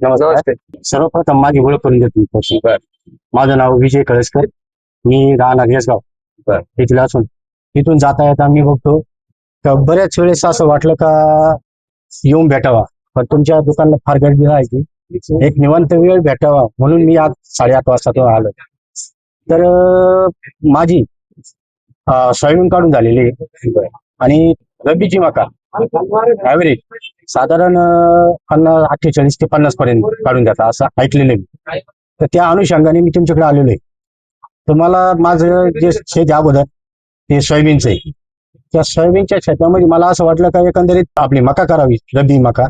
नमस्कार. सर्वप्रथम माझी ओळख करून देतो. माझं नाव विजय कळसकर. मी राहणार येसगाव. तिथला असून. तिथून जाता येता मी बघतो. का बऱ्याच वेळेस असं वाटलं का येऊन भेटावा. पण तुमच्या दुकानाला फार गर्दी राहायची. एक निवांत वेळ भेटावा. म्हणून मी आज साडेआठ वाजता तो आलो. तर माझी सोयाबीन काढून झालेली. आणि रब्बीची मका. ऍव्हरेज साधारण पन्नास अठ्ठेचाळीस ते पन्नास पर्यंत काढून द्याचा असं ऐकलेलं आहे मी. तर त्या अनुषंगाने मी तुमच्याकडे आलेलो आहे. तर मला माझं जे शेत अगोदर ते सोयाबीनचं आहे. त्या सोयाबीनच्या शेतामध्ये मला असं वाटलं का एकंदरीत आपली मका करावी रब्बी मका.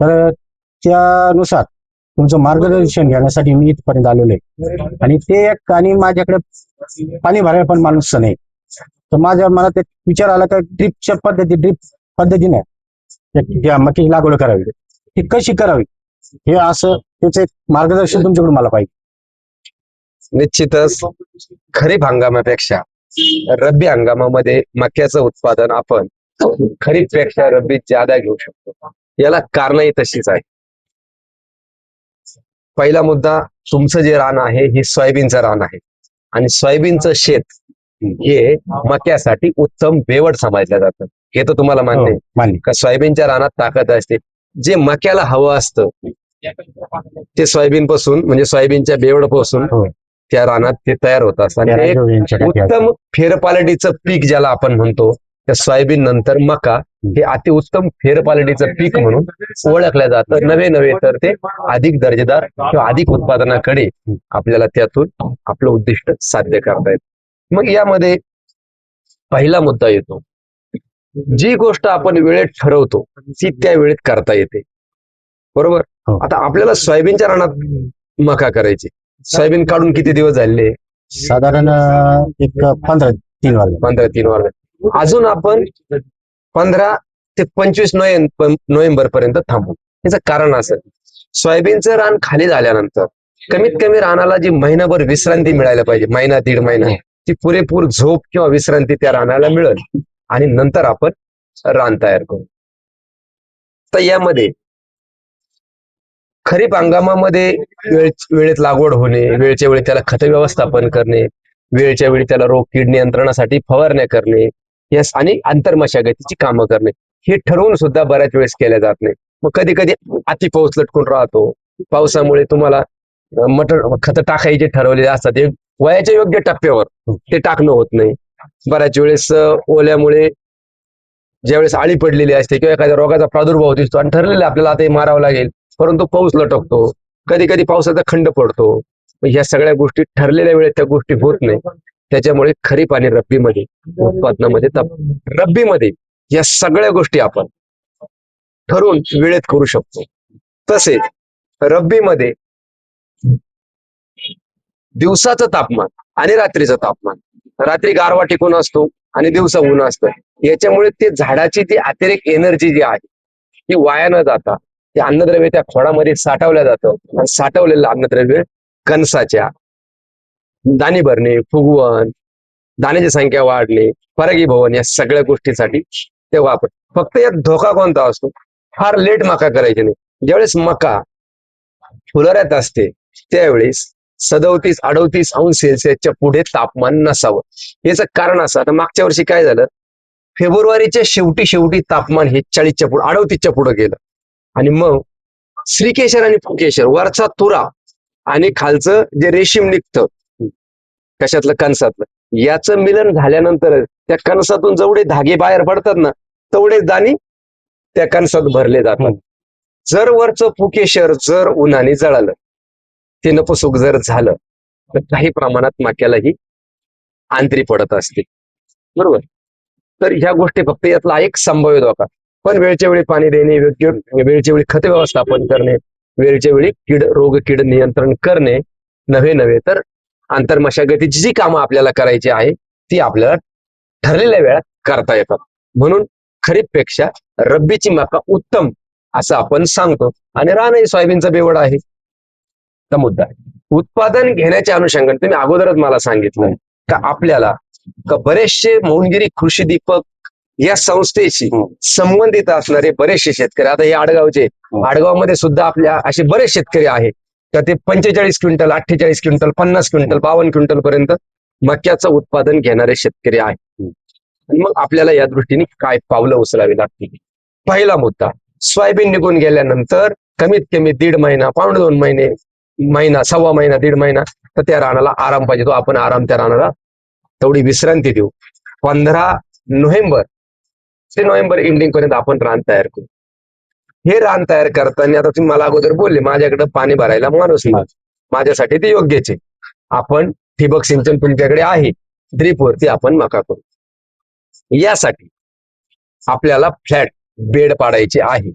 तर त्यानुसार तुमचं मार्गदर्शन घेण्यासाठी मी इथपर्यंत आलेलो आहे. आणि ते एक आणि माझ्याकडे पाणी भरायला पण माणूस नाही. तर माझ्या मनात एक विचार आला का ड्रिपच्या पद्धती ड्रिप पद्धतीने त्या मकीची लागवड करावी. ती कशी करावी? हे असं त्याचं एक मार्गदर्शन तुमच्याकडून मला पाहिजे. निश्चितच खरीप हंगामापेक्षा रब्बी हंगामामध्ये मक्याचं उत्पादन आपण खरीपपेक्षा रब्बीत ज्यादा घेऊ शकतो. याला कारणही तशीच आहे. पहिला मुद्दा तुमचं जे रान आहे हे सोयाबीनचं रान आहे. आणि सोयाबीनचं शेत हे मक्यासाठी उत्तम बेवड समजलं जातं. हे तर तुम्हाला मान्य आहे. हो, मान्य का सोयाबीनच्या रानात ताकद असते. जे मक्याला हवं असतं ते सोयाबीन पासून म्हणजे सोयाबीनच्या बेवडपासून हो. त्या रानात ते तयार होत असतात. उत्तम फेरपालटीचं पीक ज्याला आपण म्हणतो त्या सोयाबीन नंतर मका हे अतिउत्तम फेरपालटीचं पीक म्हणून ओळखलं जातं. नवे नवे तर ते अधिक दर्जेदार किंवा अधिक उत्पादनाकडे आपल्याला त्यातून आपलं उद्दिष्ट साध्य करता येतं. मग यामध्ये पहिला मुद्दा येतो. जी गोष्ट आपण वेळेत ठरवतो ती त्या वेळेत करता येते. बरोबर? हो. आता आपल्याला सोयाबीनच्या रानात मका करायची. सोयाबीन काढून किती दिवस झाले? साधारण एक पंधरा तीन वाजले. पंधरा तीन वर्ग अजून आपण पंधरा ते पंचवीस नोव्हेंबर नोव्हेंबर पर्यंत थांबू. याचं कारण असं सोयाबीनचं रान खाली झाल्यानंतर कमीत कमी रानाला जी महिनाभर विश्रांती मिळायला पाहिजे महिना दीड महिना ती पुरेपूर झोप किंवा विश्रांती त्या रानाला मिळेल. आणि नंतर आपण रान तयार करू. तर यामध्ये खरीप हंगामामध्ये वेळ वेळेत लागवड होणे वेळच्या वेळी त्याला खत व्यवस्थापन करणे वेळच्या वेळी त्याला रोग कीड नियंत्रणासाठी फवारण्या करणे यस आणि आंतरमशागतीची कामं करणे. हे ठरवून सुद्धा बऱ्याच वेळेस केल्या जात नाही. मग कधी कधी अति पाऊस लटकून राहतो. पावसामुळे तुम्हाला मटर खत टाकायचे ठरवलेले असतात. ते वयाच्या योग्य टप्प्यावर ते टाकणं होत नाही. बऱ्याच वेळेस ओल्यामुळे ज्यावेळेस आळी पडलेली असते किंवा एखाद्या रोगाचा प्रादुर्भाव दिसतो आणि ठरलेलं आपल्याला आता मारावं लागेल परंतु पाऊस लटकतो कधी कधी पावसाचा खंड पडतो ह्या सगळ्या गोष्टी ठरलेल्या वेळेत त्या गोष्टी होत नाही. त्याच्यामुळे खरीप आणि रब्बीमध्ये उत्पादनामध्ये तप रब्बीमध्ये या सगळ्या गोष्टी आपण ठरवून वेळेत करू शकतो. तसेच रब्बीमध्ये दिवसाचं तापमान आणि रात्रीचं तापमान रात्री गारवा टिकून असतो आणि दिवसा ऊन असतं. याच्यामुळे ते झाडाची ती अतिरेक एनर्जी जी आहे ती वाया न जाता ते अन्नद्रव्य त्या खोडामध्ये साठवलं जातं. आणि साठवलेलं अन्नद्रव्य कणसाच्या दाणे भरणे फुगवण दाण्याची संख्या वाढणे परागीभवन या सगळ्या गोष्टीसाठी ते वापर. फक्त यात धोका कोणता असतो? फार लेट मका करायची नाही. ज्यावेळेस मका फुलऱ्यात असते त्यावेळेस सदोतीस अडोतीस अंश सेल्सिअसच्या पुढे तापमान नसावं. याचं कारण असं आता मागच्या वर्षी काय झालं? फेब्रुवारीच्या शेवटी शेवटी तापमान हे चाळीसच्या पुढे अडोतीसच्या पुढे गेलं. आणि मग श्रीकेशर आणि फुकेशर वरचा तुरा आणि खालचं जे रेशीम निघतं कशातलं? कणसातलं. याचं मिलन झाल्यानंतर त्या कणसातून जेवढे धागे बाहेर पडतात ना तेवढेच दाणे त्या कणसात भरले जातात. जर वरचं फुकेशर जर उन्हाने जळालं ते नपसुक जर झालं तर काही प्रमाणात माक्यालाही आंतरी पडत असते. बरोबर? तर ह्या गोष्टी फक्त यातला एक संभाव्य धोका. पण वेळच्या वेळी पाणी देणे योग्य वेळच्या वेळी खत व्यवस्थापन करणे वेळच्या वेळी कीड रोग कीड नियंत्रण करणे नव्हे नव्हे तर आंतरमशागतीची जी कामं आपल्याला करायची आहे ती आपल्याला ठरलेल्या वेळात करता येतात. म्हणून खरीपपेक्षा रब्बीची मका उत्तम असं आपण सांगतो. आणि रानही सोयाबीनचा बेवड आहे. मुद्दा आहे उत्पादन घेण्याच्या अनुषंगाने तुम्ही अगोदरच मला सांगितलं का आपल्याला का बरेचसे मौनगिरी कृषी दीपक या संस्थेशी हं. संबंधित असणारे बरेचसे शेतकरी आता हे आडगावचे हं. आडगावमध्ये सुद्धा आपल्या असे बरेच शेतकरी आहेत तर ते पंचेचाळीस क्विंटल अठ्ठेचाळीस क्विंटल पन्नास क्विंटल बावन्न क्विंटल पर्यंत मक्याचं उत्पादन घेणारे शेतकरी आहेत हं. आणि मग आपल्याला या दृष्टीने काय पावलं उचलावी लागतील पहिला मुद्दा सोयाबीन निघून गेल्यानंतर कमीत कमी दीड महिना पावणे दोन महिने महिना सव्वा महिना दीड महिना तर त्या रानाला आराम पाहिजे. तो आपण आराम त्या रानाला तेवढी विश्रांती देऊ. पंधरा नोव्हेंबर ते नोव्हेंबर एंडिंग पर्यंत आपण रान तयार करू. हे रान तयार करताना आता तुम्ही मला अगोदर बोलले माझ्याकडे पाणी भरायला माणूस नाही. माझ्यासाठी ते योग्यच. आहे आपण ठिबक सिंचन तुमच्याकडे आहे. ड्रीपवरती आपण मका करू. यासाठी आपल्याला फ्लॅट बेड पाडायचे आहे.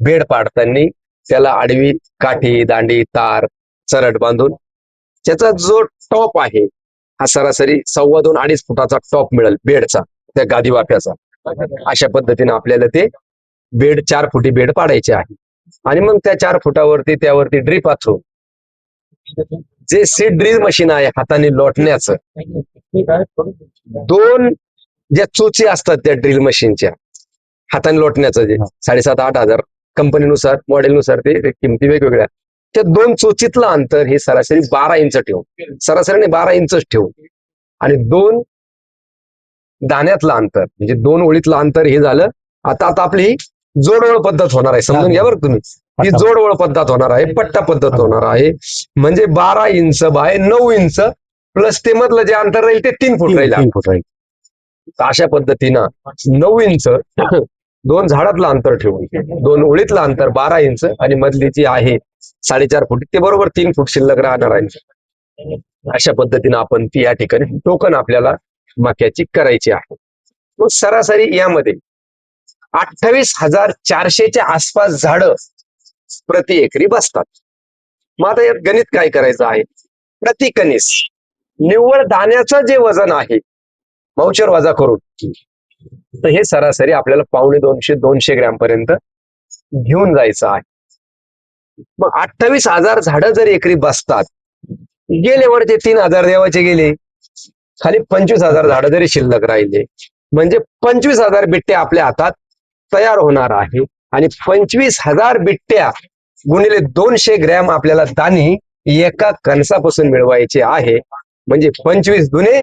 बेड पाडताना त्याला आडवी काठी दांडी तार चरट बांधून. त्याचा जो टॉप आहे हा सरासरी सव्वा दोन अडीच फुटाचा टॉप मिळेल बेडचा त्या गादी वाफ्याचा. अशा पद्धतीने आपल्याला ते बेड चार फुटी बेड पाडायचे आहे. आणि मग त्या चार फुटावरती त्यावरती ड्रीप आथरून जे सीड ड्रिल मशीन आहे हाताने लोटण्याचं दोन ज्या चोची असतात त्या ड्रिल मशीनच्या हाताने लोटण्याचं जे साडेसात आठ हजार कंपनीनुसार मॉडेलनुसार ते किमती वेगवेगळ्या. त्या दोन चोचीतलं अंतर हे सरासरी बारा इंच ठेवून सरासरीने बारा इंचच ठेवून. आणि दोन दाण्यातलं अंतर म्हणजे दोन ओळीतलं अंतर हे झालं. आता आता आपली जोडवळ पद्धत होणार आहे. समजून घ्या बरं तुम्ही. ही जोडवळ पद्धत होणार आहे पट्टा पद्धत होणार आहे. म्हणजे बारा इंच बाय नऊ इंच प्लस ते मधलं जे अंतर राहील ते तीन फूट राहील तीन फूट राहील. अशा पद्धतीनं नऊ इंच दोन झाडातलं अंतर ठेवून. दोन ओळीतलं अंतर बारा इंच आणि मधली जी आहे साडेचार फूट ते बरोबर तीन फूट शिल्लक राहणार आहे. अशा पद्धतीनं आपण ती या ठिकाणी टोकन आपल्याला मक्याची करायची आहे. मग सरासरी यामध्ये अठ्ठावीस हजार चारशेच्या आसपास झाडं प्रति एकरी बसतात. मग आता यात गणित काय करायचं आहे? प्रति कणीस निव्वळ दाण्याचं जे वजन आहे माउचर वजा करून. तर हे सरासरी आपल्याला पावणे दोनशे दोनशे ग्रॅम पर्यंत घेऊन जायचं आहे. मग अठ्ठावीस हजार झाडं जर एकरी बसतात गेले वरचे तीन हजार देवाचे गेले खाली पंचवीस हजार झाडं जरी शिल्लक राहिले म्हणजे पंचवीस हजार बिट्ट्या आपल्या हातात तयार होणार आहे. आणि पंचवीस हजार बिट्ट्या गुणिले दोनशे ग्रॅम आपल्याला दाणी एका कणसापासून मिळवायचे आहे. म्हणजे पंचवीस दुने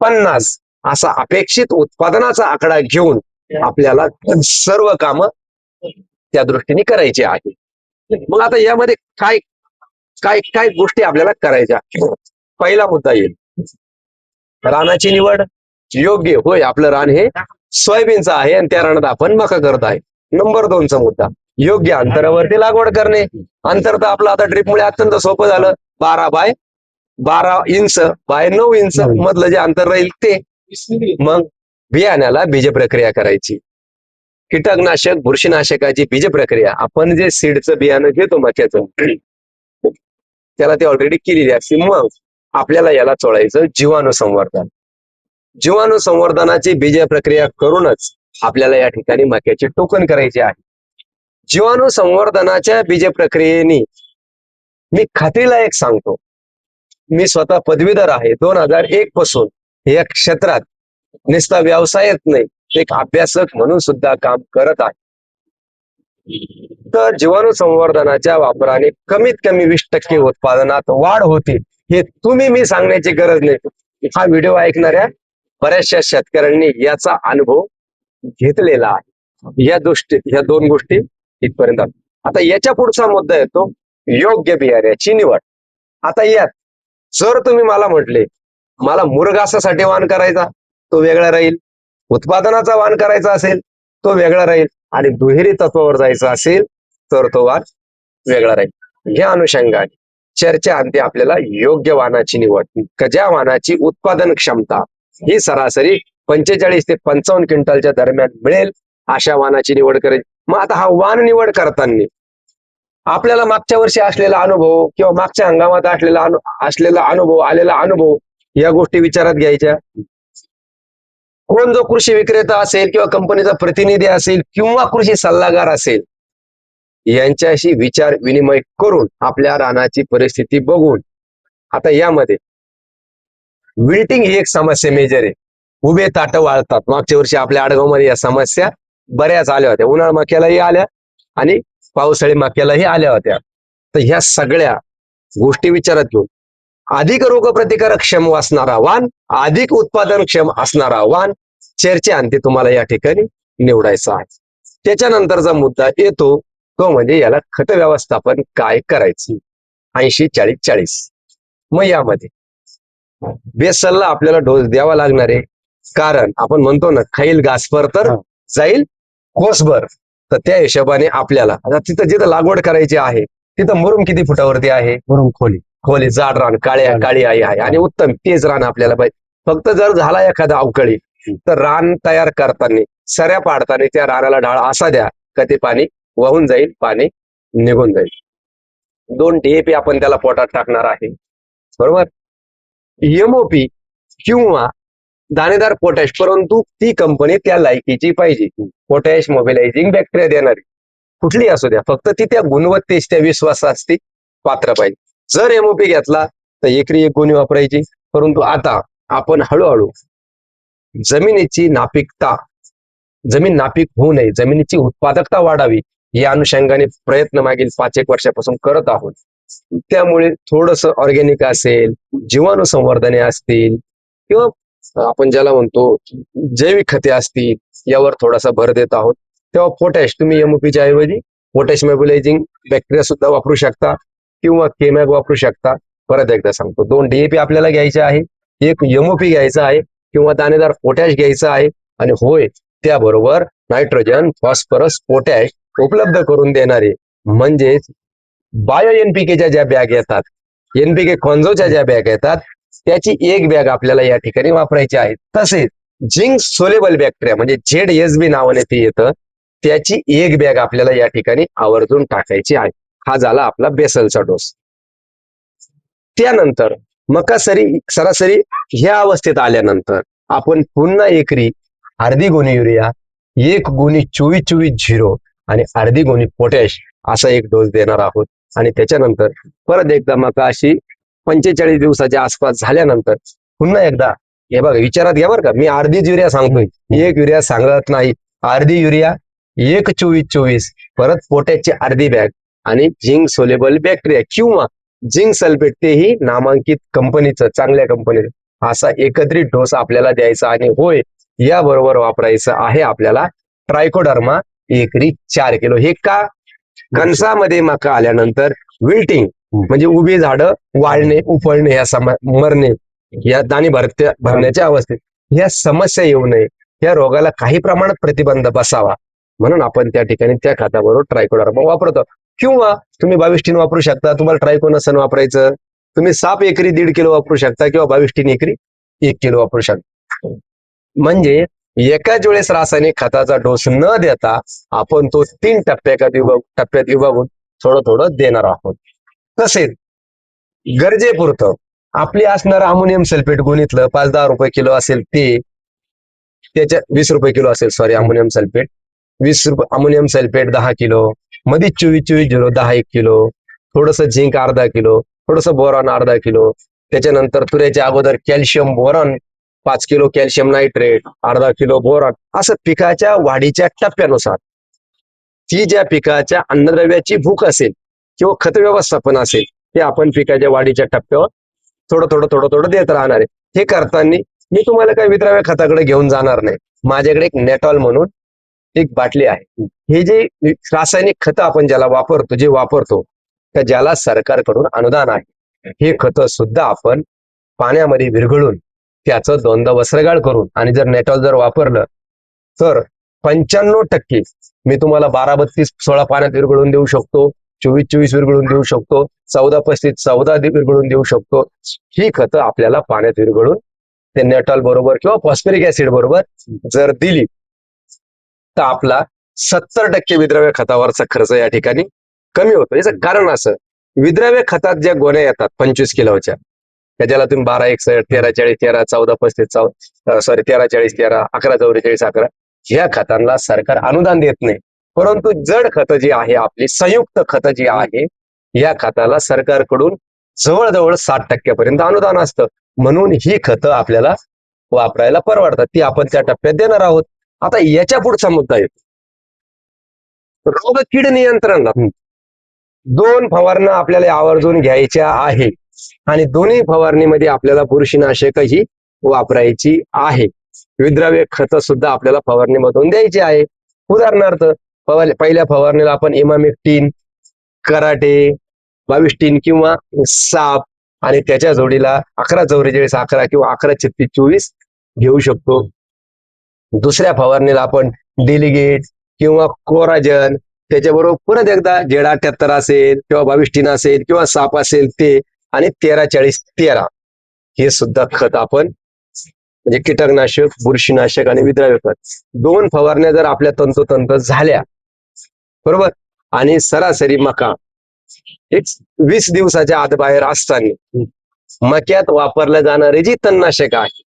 पन्नास. असा अपेक्षित उत्पादनाचा आकडा घेऊन आपल्याला सर्व काम त्या दृष्टीने करायची आहे. मग आता यामध्ये काय काय काय गोष्टी आपल्याला करायच्या पहिला मुद्दा येईल. रानाची निवड योग्य होय आपलं रान हे सोयाबीनचं आहे आणि त्या रानात आपण मका करत आहे. नंबर दोनचा मुद्दा योग्य अंतरावरती लागवड करणे. अंतर तर आपलं आता ड्रीपमुळे अत्यंत सोपं झालं. बारा बाय बारा इंच बाय नऊ इंच नऊ इंच. मधलं जे अंतर राहील ते. मग बियाण्याला बीज प्रक्रिया करायची. कीटकनाशक बुरशीनाशकाची बीज प्रक्रिया आपण जे सीडचं बियाणं घेतो मक्याचं त्याला ते ऑलरेडी केलेली असते. मग आपल्याला याला चोळायचं जीवाणू संवर्धन जीवाणू संवर्धनाची बीज प्रक्रिया करूनच आपल्याला या ठिकाणी मक्याचे टोकन करायचे आहे. जीवाणू संवर्धनाच्या बीज प्रक्रियेने मी खात्रीला एक सांगतो. मी स्वतः पदवीधर आहे. दोन हजार एक पासून या क्षेत्रात नुसता व्यवसायच नाही एक अभ्यासक म्हणून सुद्धा काम करत आहे. तर जीवाणू संवर्धनाच्या वापराने कमीत कमी वीस टक्के उत्पादनात वाढ होते हे तुम्ही मी सांगण्याची गरज नाही. हा व्हिडिओ ऐकणाऱ्या बऱ्याचशा शेतकऱ्यांनी याचा अनुभव घेतलेला आहे. या दृष्टी या दोन गोष्टी इथपर्यंत आता याच्या पुढचा मुद्दा येतो योग्य बियाण्याची निवड. आता यात जर तुम्ही मला म्हटले मला मुरगासासाठी वाण करायचा तो वेगळा राहील. उत्पादनाचा वाण करायचा असेल तो वेगळा राहील. आणि दुहेरी तत्वावर जायचा असेल तर तो वाण वेगळा राहील. या अनुषंगाने चर्चा अंती आपल्याला योग्य वाहनाची निवड कज्या ज्या वाहनाची उत्पादन क्षमता ही सरासरी पंचेचाळीस ते पंचावन्न क्विंटलच्या दरम्यान मिळेल अशा वाहनाची निवड करेल. मग आता हा वाण निवड करताना आपल्याला मागच्या वर्षी असलेला अनुभव किंवा मागच्या हंगामात असलेला असलेला अनुभव आलेला अनुभव या गोष्टी विचारात घ्यायच्या. कोण जो कृषी विक्रेता असेल किंवा कंपनीचा प्रतिनिधी असेल किंवा कृषी सल्लागार असेल यांच्याशी विचार विनिमय करून आपल्या रानाची परिस्थिती बघून आता यामध्ये विल्टिंग ही एक समस्या मेजर आहे. उभे ताट वाळतात. मागच्या वर्षी आपल्या आडगावमध्ये या समस्या बऱ्याच आल्या होत्या. उन्हाळ मक्यालाही आल्या आणि पावसाळी मक्यालाही आल्या होत्या. तर ह्या सगळ्या गोष्टी विचारात घेऊन अधिक रोगप्रतिकारक क्षम असणारा वाण अधिक उत्पादन क्षम असणारा वाण चर्चेअंती तुम्हाला या ठिकाणी निवडायचा आहे. त्याच्यानंतरचा मुद्दा येतो तो म्हणजे याला खत व्यवस्थापन काय करायचं? ऐंशी चाळीस चाळीस. मग यामध्ये बेसलला आपल्याला डोस द्यावा लागणार आहे. कारण आपण म्हणतो ना खाईल घासभर तर. जाईल कोसभर. तर त्या हिशोबाने आपल्याला आता तिथं जिथं लागवड करायची आहे तिथं मुरुम किती फुटावरती आहे? वरून खोली. खोली जाड रान काळ्या. काळी आई आहे. आणि उत्तम तेच रान आपल्याला पाहिजे. फक्त जर झाला एखादा अवकळी तर रान तयार करताना सऱ्या पाडताना त्या रानाला ढाळ असा द्या का ते पाणी वाहून जाईल पाणी निघून जाईल. दोन डीएपी आपण त्याला पोटात टाकणार आहे. बरोबर? एमओपी किंवा दाणेदार पोटॅश परंतु ती कंपनी त्या लायकीची पाहिजे. पोटॅश मोबिलायझिंग बॅक्टेरिया देणारी. कुठली असू द्या फक्त ती त्या गुणवत्तेस त्या विश्वासास ती पात्र पाहिजे. जर एमओपी घेतला तर एकरी एक गोणी वापरायची. परंतु आता आपण हळूहळू जमिनीची नापिकता जमीन नापीक होऊ नये जमिनीची उत्पादकता वाढावी या अनुषंगाने प्रयत्न मागील पाच एक वर्षापासून करत आहोत. त्यामुळे थोडस ऑर्गॅनिक असेल जीवाणू संवर्धने असतील किंवा आपण ज्याला म्हणतो जैविक खते असतील यावर थोडासा भर देत आहोत. तेव्हा पोटॅश तुम्ही एमओपीच्या ऐवजी पोटॅश मोबिलायझिंग बॅक्टेरिया सुद्धा वापरू शकता. किंवा केमॅग वापरू शकता. परत एकदा सांगतो. दोन डीएपी आपल्याला घ्यायचे आहे. एक एमओपी घ्यायचा आहे किंवा दाणेदार पोटॅश घ्यायचा आहे. आणि होय त्याबरोबर नायट्रोजन फॉस्फरस पोटॅश उपलब्ध करून देणारे म्हणजेच बायो एनपीकेच्या ज्या बॅग येतात एनपीके कॉन्झोच्या ज्या बॅग येतात त्याची एक बॅग आपल्याला या ठिकाणी वापरायची आहे. तसेच जिंक सोलेबल बॅक्टेरिया म्हणजे झेड एस बी नावाने ते येतं त्याची एक बॅग आपल्याला या ठिकाणी आवर्जून टाकायची आहे. हा झाला आपला बेसलचा डोस. त्यानंतर मका सरी सरासरी ह्या अवस्थेत आल्यानंतर आपण पुन्हा एकरी अर्धी गुणी युरिया एक गुणी चोवीस चोवीस झिरो आणि अर्धी गुणी पोटॅश असा एक डोस देणार आहोत. आणि त्याच्यानंतर परत एकदा मका अशी पंचेचाळीस दिवसाच्या आसपास झाल्यानंतर पुन्हा एकदा हे बघा विचारात घ्या बरं का मी अर्धीच युरिया सांगतोय एक युरिया सांगत नाही. अर्धी युरिया एक चोवीस चोवीस परत पोटॅशची अर्धी बॅग आणि झिंक सोलेबल बॅक्टेरिया किंवा झिंक सल्फेट तेही नामांकित कंपनीचं चांगल्या कंपनीचं असा एकत्रित डोस आपल्याला द्यायचा आणि होय याबरोबर वापरायचं आहे आपल्याला ट्रायकोडर्मा एकरी चार किलो. हे का? कणसामध्ये मका आल्यानंतर विल्टिंग म्हणजे उभी झाडं वाळणे उपळणे या सम मरणे या दाणी भरत्या भरण्याच्या अवस्थेत या समस्या येऊ नये. या रोगाला काही प्रमाणात प्रतिबंध बसावा. म्हणून आपण त्या ठिकाणी त्या खताबरोबर ट्रायकोडर्मा वापरतो. किंवा तुम्ही बाविस्टीन वापरू शकता तुम्हाला ट्रायकोनसन वापरायचं तुम्ही साप एकरी दीड किलो वापरू शकता किंवा बाविस्टीन एकरी एक किलो वापरू शकता. म्हणजे एकाच वेळेस रासायनिक खताचा डोस न देता आपण तो तीन टप्प्यात विभाग टप्प्यात विभागून थोडं थोडं देणार आहोत. तसेच गरजेपुरतं आपली असणारं अमोनियम सल्फेट गुणितलं पाच दहा रुपये किलो असेल ते त्याच्या वीस रुपये किलो असेल सॉरी अमोनियम सल्फेट वीस रुपये अमोनियम सल्फेट दहा किलो मध्ये चोवीस चोवीस झिरो दहा एक किलो थोडस झिंक अर्धा किलो थोडस बोरॉन अर्धा किलो त्याच्यानंतर तुऱ्याच्या अगोदर कॅल्शियम बोरॉन पाच किलो कॅल्शियम नायट्रेट अर्धा किलो बोरॉन असं पिकाच्या वाढीच्या टप्प्यानुसार. ती ज्या पिकाच्या अन्नद्रव्याची भूक असेल किंवा खत व्यवस्थापन असेल ते आपण पिकाच्या वाढीच्या टप्प्यावर थोडं थोडं थोडं थोडं देत राहणार आहे. हे करताना मी तुम्हाला काही वितराव्या खताकडे घेऊन जाणार नाही. माझ्याकडे एक नेटॉल म्हणून एक बाटली आहे. हे जे रासायनिक खतं आपण ज्याला वापरतो जे वापरतो त्या ज्याला सरकारकडून अनुदान आहे. हे खतं सुद्धा आपण पाण्यामध्ये विरघळून त्याचं दोनदा वस्त्रगाळ करून आणि जर नेटॉल जर वापरलं तर पंच्याण्णव टक्के मी तुम्हाला बारा बत्तीस सोळा पाण्यात विरघळून देऊ शकतो चोवीस चोवीस विरघळून देऊ शकतो चौदा पस्तीस चौदा विरघळून देऊ शकतो. ही खतं आपल्याला पाण्यात विरघळून ते नेटॉल बरोबर किंवा फॉस्फरिक ऍसिड बरोबर जर दिली तर आपला सत्तर टक्के विद्रव्य खतावरचा खर्च या ठिकाणी कमी होतो. याचं कारण असं विद्रव्य खतात ज्या गोण्या येतात पंचवीस किलोच्या त्या ज्याला तुम्ही बारा एकसष्ट तेरा चाळीस तेरा चौदा पस्तीस चौ सॉरी तेरा चाळीस तेरा अकरा चौवेचाळीस अकरा ह्या खतांना सरकार अनुदान देत नाही. परंतु जड खतं जी आहे आपली संयुक्त खतं जी आहे या खताला सरकारकडून जवळजवळ साठ टक्क्यापर्यंत अनुदान असतं. म्हणून ही खतं आपल्याला वापरायला परवडतात. ती आपण त्या टप्प्यात देणार आहोत. आता याच्या पुढचा मुद्दा येतो. रोग कीड नियंत्रण दोन फवारणा आपल्याला आवर्जून घ्यायच्या आहे आणि दोन्ही फवारणीमध्ये आपल्याला बुरशीनाशक ही वापरायची आहे. विद्राव्य खत सुद्धा आपल्याला फवारणीमधून द्यायची आहे. उदाहरणार्थ पहिल्या फवारणीला आपण इमामिक्टीन कराटे बाविस्टीन किंवा साप आणि त्याच्या जोडीला अकरा चौवेचाळीस अकरा किंवा अकरा छत्तीस चोवीस घेऊ शकतो. दुसऱ्या फवारणीला आपण डेलिगेट किंवा कोराजन त्याच्याबरोबर परत एकदा जेड अठ्याहत्तर असेल किंवा बावीस टीन असेल किंवा साप असेल ते आणि तेरा चाळीस तेरा हे सुद्धा खत आपण म्हणजे कीटकनाशक बुरशीनाशक आणि विद्राव्य खत दोन फवारण्या जर आपल्या तंतोतंत झाल्या बरोबर? आणि सरासरी मका एक वीस दिवसाच्या आत बाहेर असताना मक्यात वापरल्या जाणारे जी तणनाशक आहे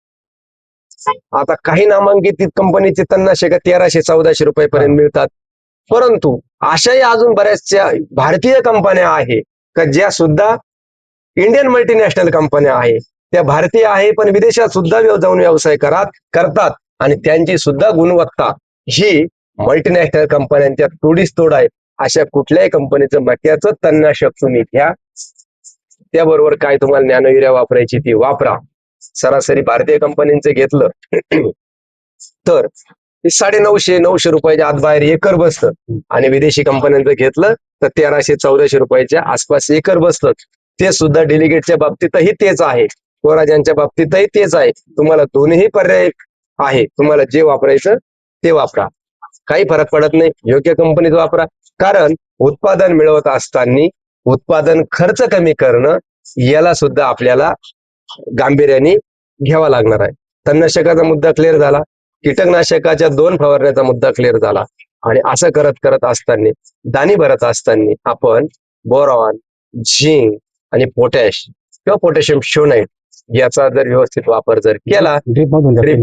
आता काही नामांकित कंपनीचे तणनाशक तेराशे चौदाशे रुपये पर्यंत मिळतात. परंतु अशाही अजून बऱ्याचशा भारतीय कंपन्या आहे का ज्या सुद्धा इंडियन मल्टीनॅशनल कंपन्या आहे. त्या भारतीय आहे पण विदेशात सुद्धा जाऊन व्यवसाय करात करतात आणि त्यांची सुद्धा गुणवत्ता ही मल्टीनॅशनल कंपन्यांच्या तोडीस तोड आहे. अशा कुठल्याही कंपनीचं मक्याचं तणनाशक तुम्ही घ्या. त्याबरोबर काय तुम्हाला नॅनो युरिया वापरायची ती वापरा. सरासरी भारतीय कंपनीचं घेतलं. तर साडे नऊशे नऊशे रुपयाच्या आत बाहेर एकर बसतं आणि विदेशी कंपन्यांचं घेतलं तर तेराशे चौदाशे रुपयाच्या आसपास एकर बसतं ते सुद्धा डेलिगेटच्या बाबतीतही तेच आहे. स्वराज्यांच्या बाबतीतही तेच आहे. तुम्हाला दोन्ही पर्याय आहे. तुम्हाला जे वापरायचं ते वापरा. काही फरक पडत नाही. योग्य कंपनीत वापरा. कारण उत्पादन मिळवत असताना उत्पादन खर्च कमी करणं याला सुद्धा आपल्याला गांभीर्याने घ्यावा लागणार आहे. तणनाशकाचा मुद्दा क्लिअर झाला. कीटकनाशकाच्या दोन फवारण्याचा मुद्दा क्लिअर झाला. आणि असं करत करत असताना दाणी भरत असताना आपण बोरॉन झिंक आणि पोटॅश किंवा पोटॅशियम शोनाईट याचा जर व्यवस्थित वापर जर केला ड्रीप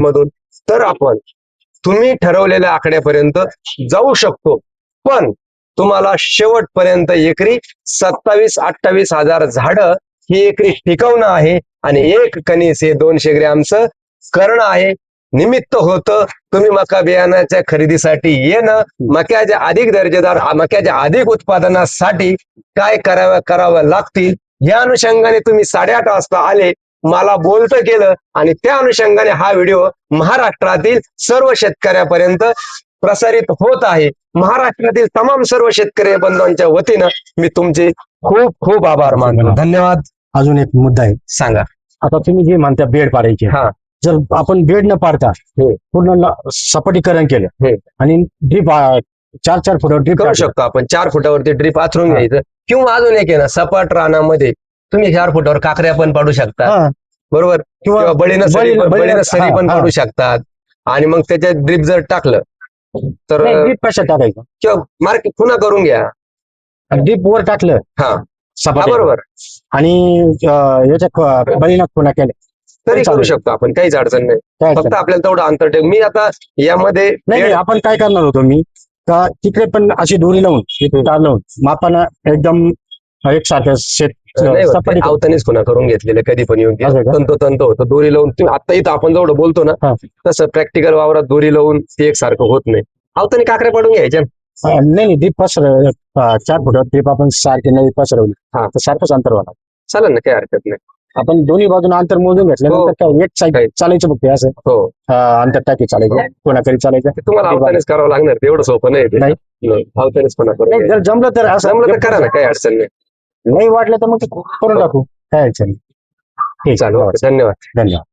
मधून तर आपण तुम्ही ठरवलेल्या आकड्यापर्यंत जाऊ शकतो. पण तुम्हाला शेवटपर्यंत एकरी सत्तावीस अठ्ठावीस हजार झाडं ही एकरी टिकवणं आहे आणि एक कणीस हे दोनशे ग्रॅमचं करणं आहे. निमित्त होतं तुम्ही मका बियाण्याच्या खरेदीसाठी येणं मक्याच्या अधिक दर्जेदार मक्याच्या अधिक उत्पादनासाठी काय करावं करावं लागतील या अनुषंगाने तुम्ही साडेआठ वाजता आले मला बोलतं केलं आणि त्या अनुषंगाने हा व्हिडिओ महाराष्ट्रातील सर्व शेतकऱ्यापर्यंत प्रसारित होत आहे. महाराष्ट्रातील तमाम सर्व शेतकरी बंधूंच्या वतीनं मी तुमचे खूप खूप आभार मानतो. धन्यवाद. अजून एक मुद्दा आहे सांगा. आता तुम्ही जे म्हणता बेड पाडायचे. हा. जर आपण बेड न पाडता हो. पूर्ण ल- सपाटीकरण केलं हो. आणि ड्रीप चार चार फुटावर ड्रीप करू शकतो आपण. चार फुटावरती ड्रीप आथरून हा. घ्यायचं. किंवा अजून एक आहे ना सपाट रानामध्ये तुम्ही चार फुटावर काकऱ्या पण पाडू शकता. बरोबर? किंवा बळीनं सरी बळी- पण बळीनं- बळीनं सरी हा, पण हा. पाडू शकतात. आणि मग त्याच्यात ड्रीप जर टाकलं तर ड्रीप कशा टाकायचं? किंवा मार्केट पुन्हा करून घ्या. ड्रीप वर टाकलं. हा. सपाटी बरोबर. आणि अं, याच्या बळीना खुणा केल्या. तरी चालेल. करू शकतो आपण काहीच अडचण नाही. काय फक्त आपल्याला तेवढं अंतर ठेव. मी आता यामध्ये नाही नाही, आपण काय करणार होतो मी? का तिकडे पण अशी दोरी लावून तिथे तार लावून मापानं एकदम एकसारखं शेत नाही होत. सपाटी ते अवतानीच खुणा करून घेतलेले कधी पण योग्य असं का? तंत तंत होतं. दोरी लावून तुम्ही आता इथं आपण जेवढं बोलतो ना. तसं प्रॅक्टिकल वावरात दोरी लावून ते एकसारखं होत नाही. अवतानी काकऱ्या पाडून घ्यायच्या. नाही नाही ड्रीप पसर अं, चार फुटावर ड्रीप आपण सारखी नाही पसरवली हा. तर सारखंच अंतर व्हावं चालेल ना काही हरकत नाही. आपण दोन्ही बाजून अंतर मोजून घेतल्यानंतर काय एक साईड. चालायचं फक्त असं. हो. अं, अंतर टाकी चालायचं. कोणाकडे चालायचं. ते तुम्हाला करावं लागणार ते एवढं सोपं नाही ते. नाही. जर जमलं तर असं जमलं तर करा ना काही अडचण नाही. नाही वाटलं तर मग ते करून टाकू. काय अडचण नाही. ठीक आहे धन्यवाद. धन्यवाद.